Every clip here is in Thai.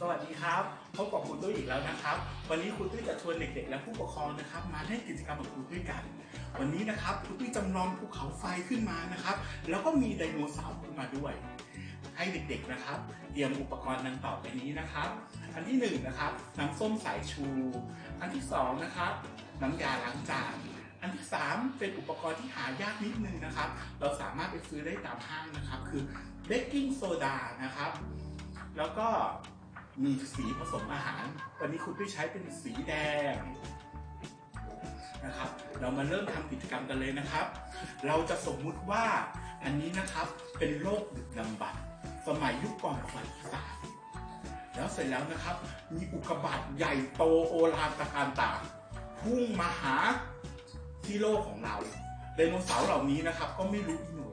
สวัสดีครับพบกับครูตุ้ยอีกแล้วนะครับ วันนี้ครูตุ้ยจะชวนเด็กๆ และผู้ปกครองนะครับ มาเล่นกิจกรรมกับครูตุ้ยกัน วันนี้นะครับครูตุ้ยจำลองภูเขาไฟขึ้นมานะครับ แล้วก็มีไดโนเสาร์ขึ้นมาด้วย ให้เด็กๆนะครับ เตรียมอุปกรณ์ดังต่อไปนี้นะครับ อันที่หนึ่งนะครับน้ำส้มสายชู อันที่สองนะครับน้ำยาล้างจานอันที่สามเป็นอุปกรณ์ที่หายากนิดนึงนะครับ เราสามารถไปซื้อได้ตามห้างนะครับ คือเบกกิ้งโซดานะครับ แล้วก็ มีสีผสมอาหาร วันนี้คุณตุ้ใช้เป็นสีแดงนะครับ เรามาเริ่มทำกิจกรรมกันเลยนะครับ เราจะสมมุติว่าอันนี้นะครับเป็นโรคดึกดำบรรพ์สมัยยุคก่อนประวัติศาสตร์แล้วเสร็จแล้วนะครับ มีอุกกาบาตใหญ่โตโอฬารตะการตาพุ่งมาหาที่โลกของเราไดโนเสาร์เหล่านี้นะครับ ก็ไม่รู้อีหนู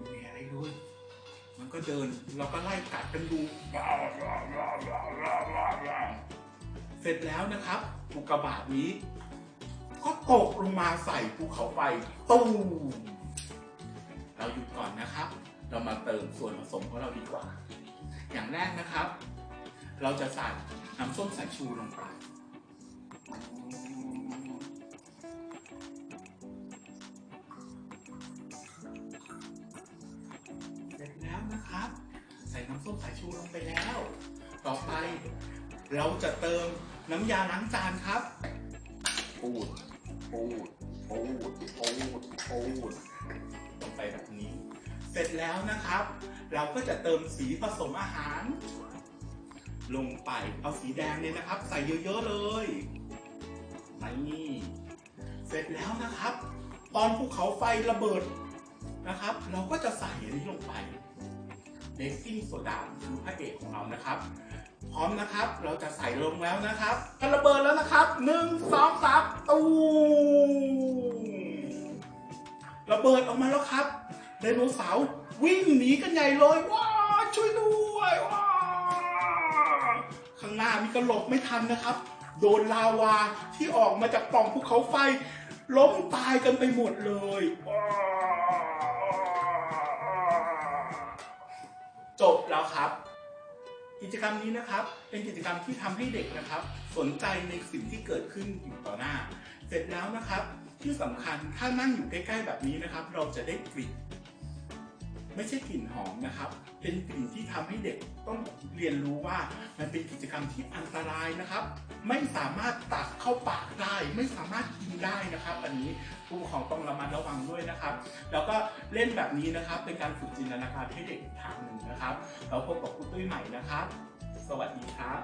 เดิน เราก็ไล่กัดกันดูเสร็จแล้วนะครับอุกกาบาตนี้ ก็ตกลงมาใส่ภูเขาไฟตูมเราหยุดก่อนนะครับ เรามาเติมส่วนผสมของเราดีกว่า อย่างแรกนะครับ เราจะใส่น้ำส้มสายชูลงไป นะครับ ใส่น้ำส้มสายชูลงไปแล้ว ต่อไป เราจะเติมน้ำยาล้างจานครับ ปูด ปูด ปูด ปูด ปูด ลงไปแบบนี้ เสร็จแล้วนะครับ เราก็จะเติมสีผสมอาหาร ลงไป เอาสีแดงเนี่ยนะครับ ใส่เยอะๆเลยนี่เสร็จแล้วนะครับ ตอนภูเขาไฟระเบิดนะครับ เราก็จะใส่อันนี้ลงไป เบกกิ้งโซดาคือพระเอกของเรานะครับ พร้อมนะครับ เราจะใส่ลงแล้วนะครับกันระเบิดแล้วนะครับหนึ่งสองสามตูระเบิดออกมาแล้วครับไดโนเสาร์วิ่งหนีกันใหญ่เลยว้าช่วยด้วยว้าข้างหน้ามีกระหลบไม่ทันนะครับ โดนลาวาที่ออกมาจากปล่องภูเขาไฟ ล้มตายกันไปหมดเลยว้า จบแล้วครับ กิจกรรมนี้นะครับ เป็นกิจกรรมที่ทำให้เด็กนะครับ สนใจในสิ่งที่เกิดขึ้นอยู่ต่อหน้า เสร็จแล้วนะครับที่สำคัญถ้านั่งอยู่ใกล้ๆแบบนี้นะครับ เราจะได้กลิ่น ไม่ใช่กลิ่นหอมนะครับ เป็นกลิ่นที่ทำให้เด็กต้องเรียนรู้ว่ามันเป็นกิจกรรมที่อันตรายนะครับ ไม่สามารถตักเข้าปากได้ ไม่สามารถกินได้นะครับ อันนี้ผู้ปกครองต้องระมัดระวังด้วยนะครับ แล้วก็เล่นแบบนี้นะครับ เป็นการฝึกจินตนาการให้เด็กอีกทางหนึ่งนะครับ เราพบกับคุณตุ้ยใหม่นะครับ สวัสดีครับ